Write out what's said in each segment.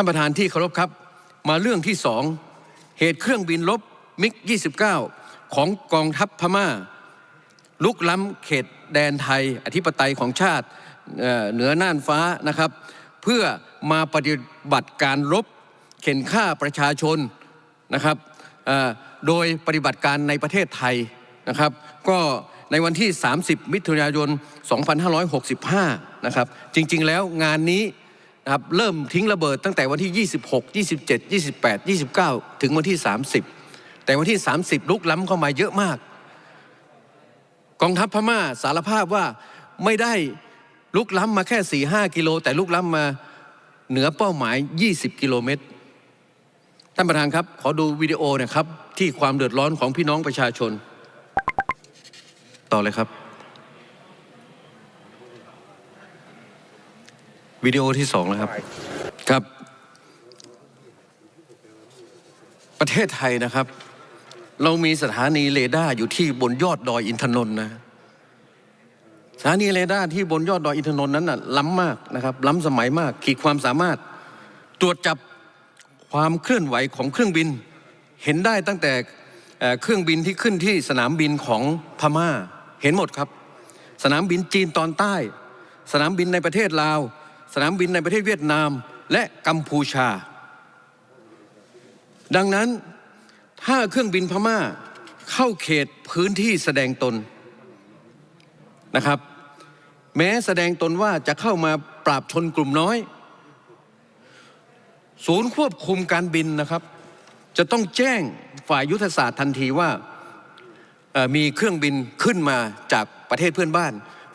ท่านประธานที่เคารพครับ มาเรื่องที่สองเหตุเครื่องบินลบมิก 29 ของกองทัพพม่า ลุกล้ำเขตแดนไทย อธิปไตยของชาติเหนือน่านฟ้านะครับ เพื่อมาปฏิบัติการรบเข็นฆ่าประชาชนนะครับโดยปฏิบัติการในประเทศไทยนะครับ ก็ในวันที่ 30 มิถุนายน 2565 นะครับ จริงๆ แล้วงานนี้ นะครับเริ่มทิ้งระเบิดตั้งแต่วันที่ 26 27 28 29 ถึงวันที่ 30 แต่วันที่ 30 ลุกล้ำเข้ามาเยอะมาก กองทัพพม่าสารภาพว่าไม่ได้ลุกล้ำมาแค่ 4 5 กิโล แต่ลุกล้ำมาเหนือเป้าหมาย 20 กิโลเมตร ท่านประธานครับ ขอดูวิดีโอนะครับ ที่ความเดือดร้อนของพี่น้องประชาชน ต่อเลยครับ วิดีโอที่สองนะครับ ครับ ประเทศไทยนะครับ เรามีสถานีเรดาร์อยู่ที่บนยอดดอยอินทนนท์นะสถานีเรดาร์ที่บนยอดดอยอินทนนท์นั้นน่ะล้ำมากนะครับ ล้ำสมัยมากขีดความสามารถ ตรวจจับความเคลื่อนไหวของเครื่องบิน เห็นได้ตั้งแต่เอ่อเครื่องบินที่ขึ้นที่สนามบินของพม่า เห็นหมดครับ สนามบินจีนตอนใต้ สนามบินในประเทศลาว สนามบินในประเทศเวียดนามและกัมพูชา ดังนั้นถ้าเครื่องบินพม่าเข้าเขตพื้นที่แสดงตนนะครับ แม้แสดงตนว่าจะเข้ามาปราบชนกลุ่มน้อย ศูนย์ควบคุมการบินนะครับ จะต้องแจ้งฝ่ายยุทธศาสตร์ทันทีว่ามีเครื่องบินขึ้นมาจากประเทศเพื่อนบ้าน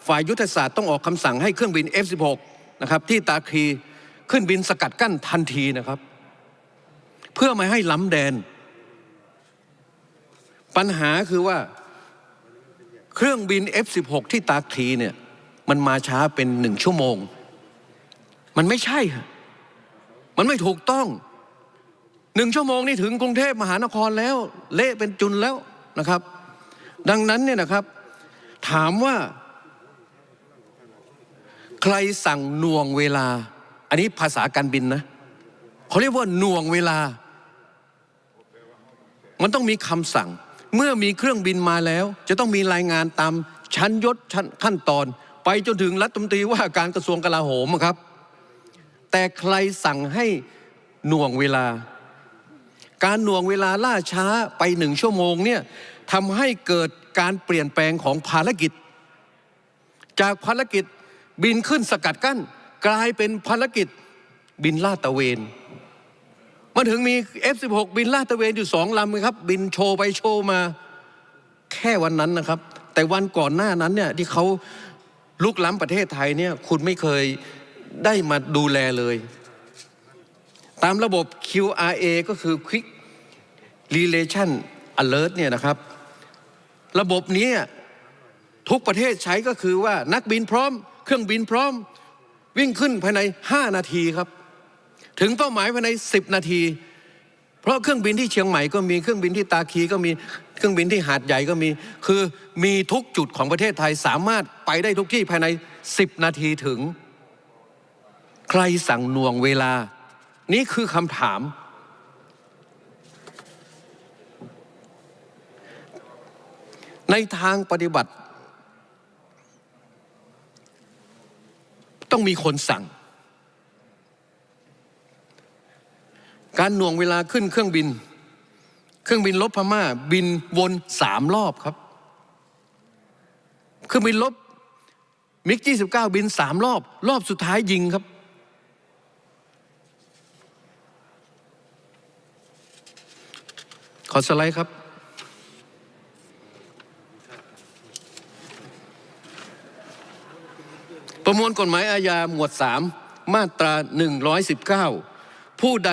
ฝ่ายยุทธศาสตร์ต้องออกคำสั่งให้เครื่องบิน F16 นะครับ ที่ตาคีขึ้นบินสกัดกั้นทันทีนะครับ เพื่อไม่ให้ล้ำแดน ปัญหาคือว่าเครื่องบิน F16 ที่ตาคีเนี่ย มันมาช้าเป็นหนึ่งชั่วโมง มันไม่ใช่ฮะมันไม่ถูกต้องหนึ่งชั่วโมงนี่ถึงกรุงเทพมหานครแล้ว เละเป็นจุนแล้วนะครับ ดังนั้นเนี่ยนะครับ ถามว่า ใครสั่งหน่วงเวลา อันนี้ภาษาการบินนะเขาเรียกว่าหน่วงเวลา มันต้องมีคำสั่ง เมื่อมีเครื่องบินมาแล้ว จะต้องมีรายงานตามชั้นยศชั้นขั้นตอน ไปจนถึงรัฐมนตรีว่าการกระทรวงกลาโหมครับ แต่ใครสั่งให้หน่วงเวลา การหน่วงเวลาล่าช้าไปหนึ่งชั่วโมงเนี่ยทำให้เกิดการเปลี่ยนแปลงของภารกิจ จากภารกิจ บินขึ้นสกัดกั้น กลายเป็นภารกิจบินลาดตระเวน มันถึงมี F16 บินลาดตระเวนอยู่สองลำครับ บินโชว์ไปโชว์มา แค่วันนั้นนะครับ แต่วันก่อนหน้านั้นเนี่ยที่เขาลุกล้ำประเทศไทยเนี่ยคุณไม่เคยได้มาดูแลเลย ตามระบบ QRA ก็คือ Quick Relation Alert เนี่ยนะครับ ระบบนี้ทุกประเทศใช้ก็คือว่านักบินพร้อม เครื่องบินพร้อมวิ่งขึ้นภายใน 5 นาทีครับ ถึงเป้าหมายภายใน 10 นาที เพราะเครื่องบินที่เชียงใหม่ก็มีเครื่องบินที่ตาคีก็มีเครื่องบินที่หาดใหญ่ก็มี คือมีทุกจุดของประเทศไทยสามารถไปได้ทุกที่ภายใน 10 นาทีถึง ใครสั่งหน่วงเวลา นี่คือคำถาม ในทางปฏิบัติ ต้องมีคนสั่ง การหน่วงเวลาขึ้นเครื่องบิน เครื่องบินลบพม่า บินวนสามรอบครับ เครื่องบินลบมิก29 บินสามรอบ รอบสุดท้ายยิงครับ ขอสไลด์ครับ ประมวลกฎหมายอาญาหมวด 3 มาตรา 119 ผู้ใด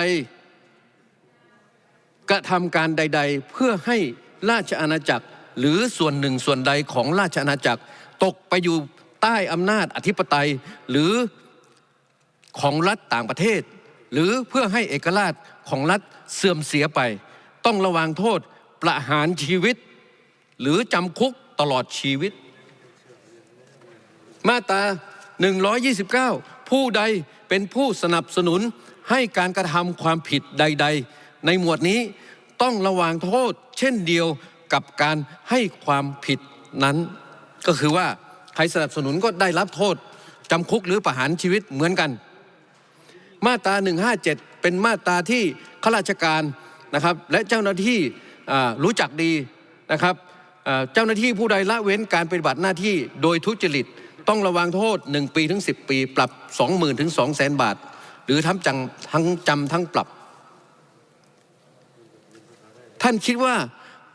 กระทำการใด ๆ เพื่อให้ราชอาณาจักรหรือส่วนหนึ่งส่วนใดของราชอาณาจักร ตกไปอยู่ใต้อำนาจอธิปไตยหรือของรัฐต่างประเทศ หรือเพื่อให้เอกราชของรัฐเสื่อมเสียไป ต้องระวังโทษประหารชีวิต หรือจำคุกตลอดชีวิต มาตรา 129 ผู้ใดเป็นผู้สนับสนุนให้การกระทำความผิดใด ๆ ในหมวดนี้ต้องระวังโทษเช่นเดียวกับการให้ความผิดนั้น ก็คือว่าใครสนับสนุนก็ได้รับโทษจำคุกหรือประหารชีวิตเหมือนกัน มาตรา 157 เป็นมาตราที่ข้าราชการนะครับและเจ้าหน้าที่รู้จักดีนะครับเจ้าหน้าที่ผู้ใดละเว้นการปฏิบัติหน้าที่โดยทุจริต ต้องระวังโทษ 1 ปีถึง 10 ปี ปรับ 20,000ถึง200,000 บาท หรือทั้งจำทั้งจำทั้งปรับ ท่านคิดว่า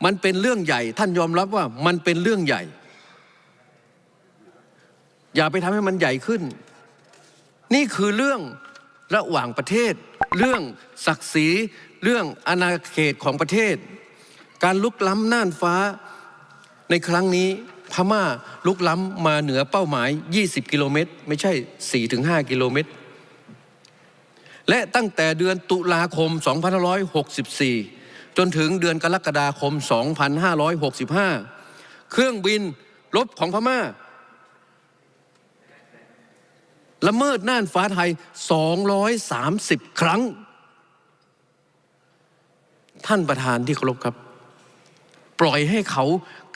มันเป็นเรื่องใหญ่ ท่านยอมรับว่ามันเป็นเรื่องใหญ่ อย่าไปทำให้มันใหญ่ขึ้น นี่คือเรื่องระหว่างประเทศ เรื่องศักดิ์ศรี เรื่องอาณาเขตของประเทศ การลุกล้ำน่านฟ้าในครั้งนี้ พม่าลุกล้ำมาเหนือเป้าหมาย 20 กิโลเมตร ไม่ใช่ 4-5 กิโลเมตร และตั้งแต่เดือนตุลาคม 2564 จนถึงเดือนกรกฎาคม 2565 เครื่องบินรบของพม่า ละเมิดน่านฟ้าไทย 230 ครั้ง ท่านประธานที่เคารพครับ ปล่อยให้เขา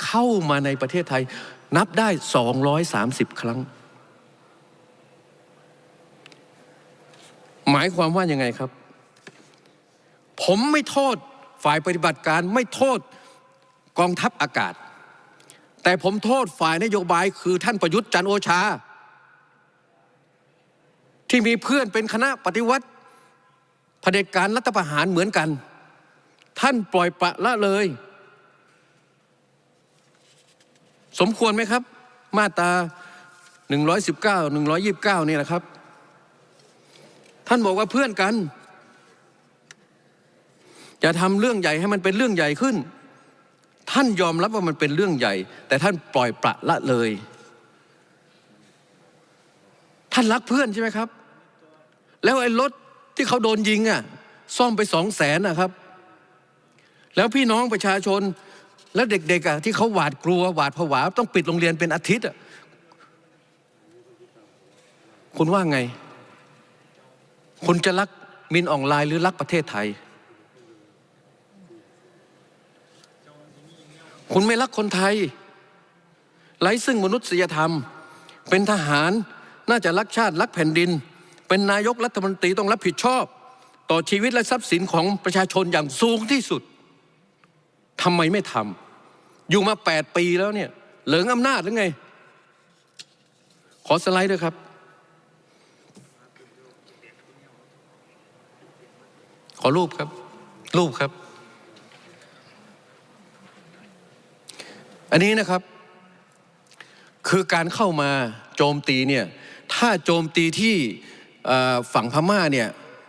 เข้ามาในประเทศไทย นับได้ 230 ครั้ง หมายความว่ายังไงครับ ผมไม่โทษฝ่ายปฏิบัติการไม่โทษกองทัพอากาศ แต่ผมโทษฝ่ายนโยบายคือท่านประยุทธ์จันโอชา ที่มีเพื่อนเป็นคณะปฏิวัติเผด็จการรัฐประหารเหมือนกัน ท่านปล่อยปละละเลย สมควรไหมครับ มาตรา119 129นี่นะครับ ท่านบอกว่าเพื่อนกัน จะทำเรื่องใหญ่ให้มันเป็นเรื่องใหญ่ขึ้น ท่านยอมรับว่ามันเป็นเรื่องใหญ่ แต่ท่านปล่อยปละละเลย ท่านรักเพื่อนใช่ไหมครับ แล้วไอ้รถที่เขาโดนยิงอะ ซ่อมไปสองแสนนะครับ แล้วพี่น้องประชาชน แล้วเด็กๆที่เขาหวาดกลัวหวาดผวา ต้องปิดโรงเรียนเป็นอาทิตย์คุณว่าไง คุณจะรักมินออนไลน์หรือรักประเทศไทย คุณไม่รักคนไทยไร้ซึ่งมนุษยธรรม เป็นทหารน่าจะรักชาติรักแผ่นดิน เป็นนายกรัฐมนตรีต้องรับผิดชอบ ต่อชีวิตและทรัพย์สินของประชาชนอย่างสูงที่สุดทำไมไม่ทำ อยู่มาแปดปีแล้วเนี่ย เหลิงอำนาจหรือไง ขอสไลด์ด้วยครับ ขอรูปครับ รูปครับ อันนี้นะครับ คือการเข้ามาโจมตีเนี่ย ถ้าโจมตีที่ฝั่งพม่าเนี่ย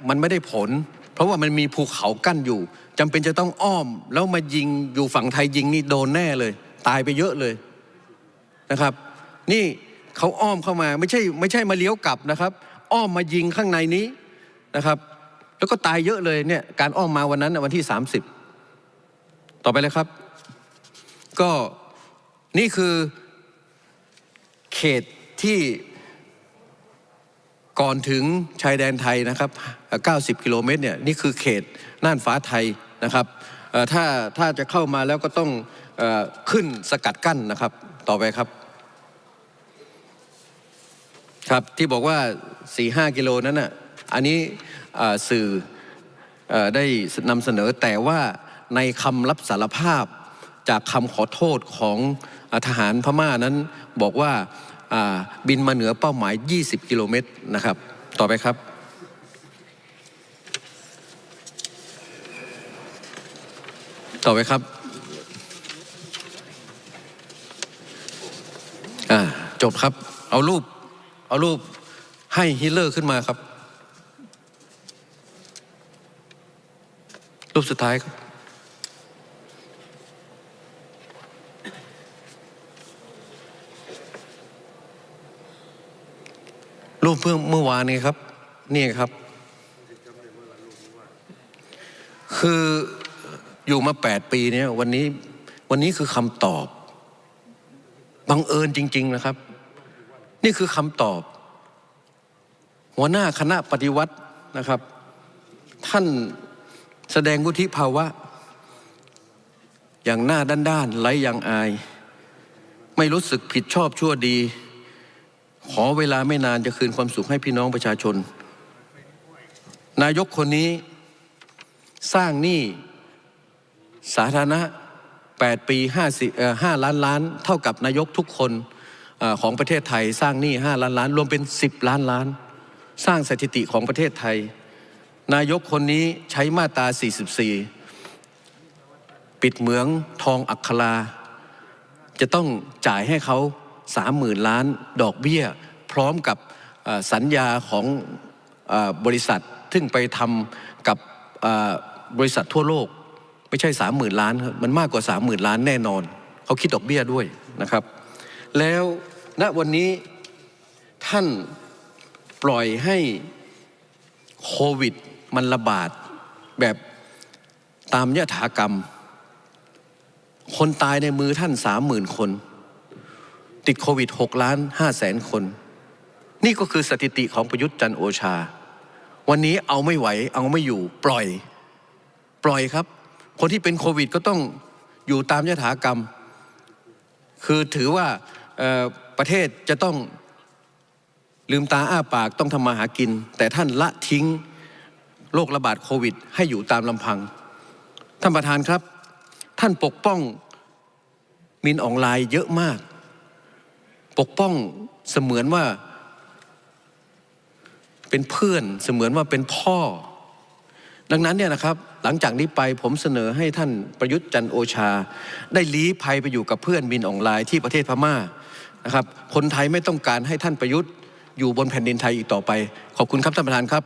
มันไม่ได้ผล เพราะว่ามันมีภูเขากั้นอยู่จำเป็นจะต้องอ้อม แล้วมายิงอยู่ฝั่งไทยยิงนี่โดนแน่เลย ตายไปเยอะเลยนะครับ นี่เขาอ้อมเข้ามาไม่ใช่ไม่ใช่มาเลี้ยวกลับนะครับ อ้อมมายิงข้างในนี้นะครับ แล้วก็ตายเยอะเลยเนี่ยการอ้อมมาวันนั้นวันที่ 30 ต่อไปเลยครับ ก็นี่คือเขตที่ ก่อนถึงชายแดนไทยนะครับ90 กิโลเมตรเนี่ยนี่คือเขตน่านฟ้าไทยนะครับถ้าถ้าจะเข้ามาแล้วก็ต้องอขึ้นสกัดกั้นนะครับต่อไปครับ ครับที่บอกว่า 4-5 กิโลนั้นน่ะอันนี้สื่ออได้นำเสนอแต่ว่าในคำรับสารภาพจากคำขอโทษของอทหารพม่านั้นบอกว่า บินมาเหนือเป้าหมาย 20 กิโลเมตรนะครับ ต่อไปครับ ต่อไปครับจบครับ เอารูป เอารูปให้ฮิตเลอร์ขึ้นมาครับ รูปสุดท้ายครับ เพื่อเมื่อวานนี้ครับ นี่ครับ คืออยู่มาแปดปีเนี่ยวันนี้วันนี้คือคำตอบบังเอิญจริง ๆนะครับ นี่คือคำตอบ หัวหน้าคณะปฏิวัตินะครับ ท่านแสดงวุฒิภาวะ อย่างหน้าด้านๆไร้อย่างอาย ไม่รู้สึกผิดชอบชั่วดี ขอเวลาไม่นานจะคืนความสุขให้พี่น้องประชาชน นายกคนนี้สร้างหนี้สาธารณะ 8 ปี50เอ่อ5ล้านล้าน เท่ากับนายกทุกคนเออของประเทศไทย สร้างหนี้5ล้านล้าน รวมเป็น 10 ล้านล้าน สร้างสถิติของประเทศไทย นายกคนนี้ใช้มาตรา 44 ปิดเหมืองทองอัคราจะต้องจ่ายให้เขา 30,000 ล้านดอกเบี้ย พร้อมกับสัญญาของอบริษัท ซึ่งไปทำกับบริษัททั่วโลก ไม่ใช่ 30,000 ล้าน มันมากกว่า 30,000 ล้านแน่นอน เขาคิดดอกเบี้ยด้วยนะครับ แล้วณวันนี้ท่านปล่อยให้โควิดมันระบาดแบบตามยถากรรม คนตายในมือท่านสามหมื่นคน ติดโควิดหกล้านห้าแสนคน นี่ก็คือสถิติของประยุทธ์จันโอชา วันนี้เอาไม่ไหวเอาไม่อยู่ปล่อย ปล่อยครับ คนที่เป็นโควิดก็ต้องอยู่ตามยถากรรม คือถือว่าประเทศจะต้องลืมตาอ้าปากต้องทำมาหากิน แต่ท่านละทิ้งโรคระบาดโควิด ให้อยู่ตามลำพัง ท่านประธานครับ ท่านปกป้องมินออนไลน์เยอะมาก ปกป้องเสมือนว่าเป็นเพื่อนเสมือนว่าเป็นพ่อ ดังนั้นเนี่ยนะครับ หลังจากนี้ไปผมเสนอให้ท่านประยุทธ์จันโอชา ได้ลี้ภัยไปอยู่กับเพื่อนบินออนไลน์ที่ประเทศพม่านะครับคนไทยไม่ต้องการให้ท่านประยุทธ์อยู่บนแผ่นดินไทยอีกต่อไป ขอบคุณครับท่านประธานครับ